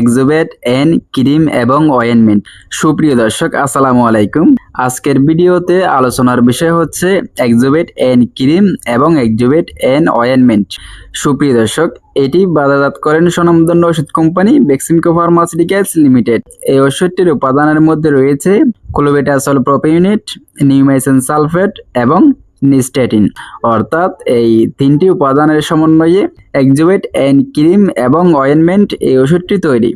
এক্সোবেট N cream এবং ointment সুপ্রিয় দর্শক, আসসালামু আলাইকুম। আজকের ভিডিওতে আলোচনার বিষয় হচ্ছে এক্সোবেট এন ক্রিম এবং এক্সোবেট এন অয়েনমেন্ট সুপ্রিয় দর্শক, এটি বাজারজাত করেন স্বনামধন্য ওষুধ কোম্পানি বেক্সিমকো ফার্মাসিউটিক্যালস লিমিটেড এই ওষুধটির উপাদানের মধ্যে রয়েছে ক্লোবেটাসল প্রোপিউনিট নিউমাইসিন সালফেট এবং নিস্টেটিন অর্থাৎ এই তিনটি উপাদানের সমন্বয়ে এক্সোবেট অ্যান্ড ক্রিম এবং অয়েনমেন্ট এই ওষুধটি তৈরি।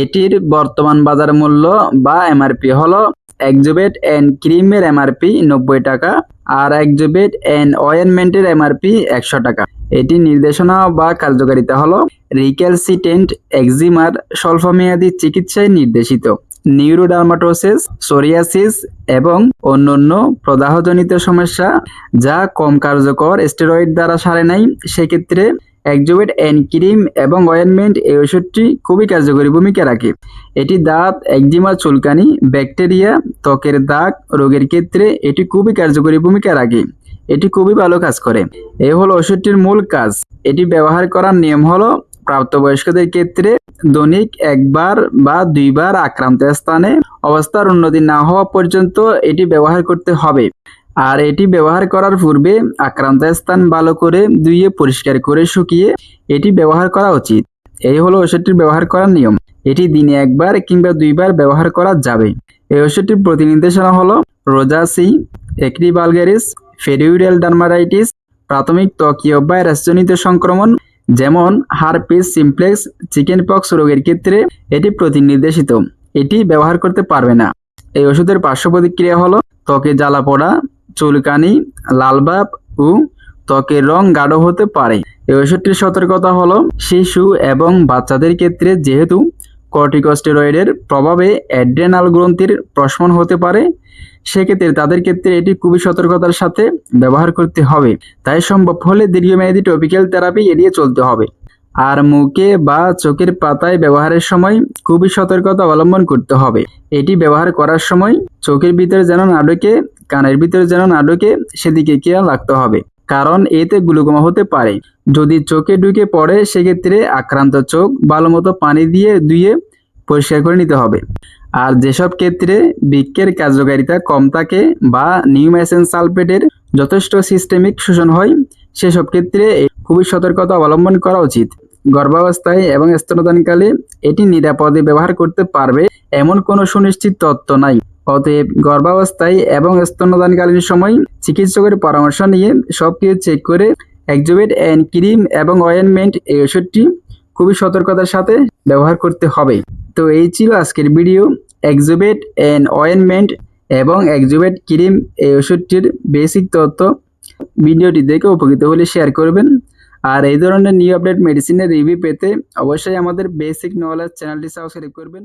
এটির বর্তমান বাজার মূল্য বা এমআরপি হলো এক্সোবেট অ্যান্ড ক্রিমের এমআরপি নব্বই টাকা আর এক্সোবেট অ্যান্ড অয়েনমেন্টের এমআরপি একশো টাকা। এটির নির্দেশনা বা কার্যকারিতা হলো রিক্যালসিটেন্ট এক্সিমার স্বল্পমেয়াদী চিকিৎসায় নির্দেশিত। নিউরোডার্মাটোসিস, সোরিয়াসিস এবং অন্যান্য প্রদাহজনিত সমস্যা যা কম কার্যকর স্টেরয়েড দ্বারা সারে নাই। সেক্ষেত্রে একজোবেট অ্যান্ড ক্রিম এবং অয়েনমেন্ট এই ওষুধটি খুবই কার্যকরী ভূমিকা রাখে। এটি দাঁত, একজিমা, চুলকানি, ব্যাকটেরিয়া, ত্বকের দাগ রোগের ক্ষেত্রে এটি খুবই কার্যকরী ভূমিকা রাখে। এটি খুবই ভালো কাজ করে। এ হলো ওষুধটির মূল কাজ। এটি ব্যবহার করার নিয়ম হলো প্রাপ্তবয়স্কদের ক্ষেত্রে দৈনিক একবার বা দুইবার আক্রান্ত স্থানে অবস্থার উন্নতি না হওয়া পর্যন্ত এটি ব্যবহার করতে হবে। আর এটি ব্যবহার করার পূর্বে আক্রান্ত স্থান ভালো করে ধুয়ে পরিষ্কার করে শুকিয়ে এটি ব্যবহার করা উচিত। এই হলো ওষুধটির ব্যবহার করার নিয়ম। এটি দিনে একবার কিংবা দুইবার ব্যবহার করা যাবে। এই ওষুধটির প্রতিনির্দেশনা হলো রোজাসি এক্রিবালগারিস ফেরিউরিয়াল ডার্মারাইটিস প্রাথমিক ত্বকীয় ভাইরাসজনিত সংক্রমণ যেমন হারপিস সিমপ্লেক্স চিকেন পক্স রোগের ক্ষেত্রে এটি প্রতিনির্দেশিত। এটি ব্যবহার করতে পারবে না। এই ওষুধের পার্শ্ব প্রতিক্রিয়া হলো ত্বকে জ্বালা পড়া, চুলকানি লালবাব ও ত্বকের রং গাঢ় হতে পারে। এই ওষুধটির সতর্কতা হলো শিশু এবং বাচ্চাদের ক্ষেত্রে যেহেতু কর্টিকোস্টেরয়েডের প্রভাবে অ্যাড্রেনাল গ্রন্থির প্রশমন হতে পারে, সেক্ষেত্রে তাদের ক্ষেত্রে এটি খুবই সতর্কতার সাথে ব্যবহার করতে হবে। তাই সম্ভব হলে দীর্ঘমেয়াদী টপিক্যাল থেরাপি এড়িয়ে চলতে হবে। আর মুখে বা চোখের পাতায় ব্যবহারের সময় খুবই সতর্কতা অবলম্বন করতে হবে। এটি ব্যবহার করার সময় চোখের ভিতরে যেন না ঢোকে, কানের ভিতরে যেন না ঢোকে, সেদিকে খেয়াল রাখতে হবে। কারণ এতে গ্লুকোমা হতে পারে। যদি চোখে ঢুকে পড়ে, সেক্ষেত্রে আক্রান্ত চোখ ভালো মতো পানি দিয়ে ধুয়ে পরিষ্কার করে নিতে হবে। আর যেসব ক্ষেত্রে বৃক্ষের কার্যকারিতা কম থাকে বা নিউম্যাসেন সালফেটের যথেষ্ট সিস্টেমিক শোষণ হয়, সেসব ক্ষেত্রে খুবই সতর্কতা অবলম্বন করা উচিত। গর্ভাবস্থায় এবং স্তনদানকালে এটি নিরাপদে ব্যবহার করতে পারবে, এমন কোনো সুনিশ্চিত তত্ত্ব নাই। অতএব গর্ভাবস্থায় এবং স্তন্যদানকালীন সময় চিকিৎসকের পরামর্শ নিয়ে সব কিছু চেক করে একজোবেট অ্যান্ড ক্রিম এবং অয়েনমেন্ট এই ওষুধটি খুবই সতর্কতার সাথে ব্যবহার করতে হবে। তো এই ছিল আজকের ভিডিও এক্সোবেট অ্যান্ড অয়েনমেন্ট এবং এক্সোবেট ক্রিম এই ওষুধটির বেসিক তথ্য ভিডিওটি দেখে উপকৃত হলে শেয়ার করবেন। আর এই ধরনের নিউ আপডেট মেডিসিনের রিভিউ পেতে অবশ্যই আমাদের বেসিক নলেজ চ্যানেলটি সাবস্ক্রাইব করবেন।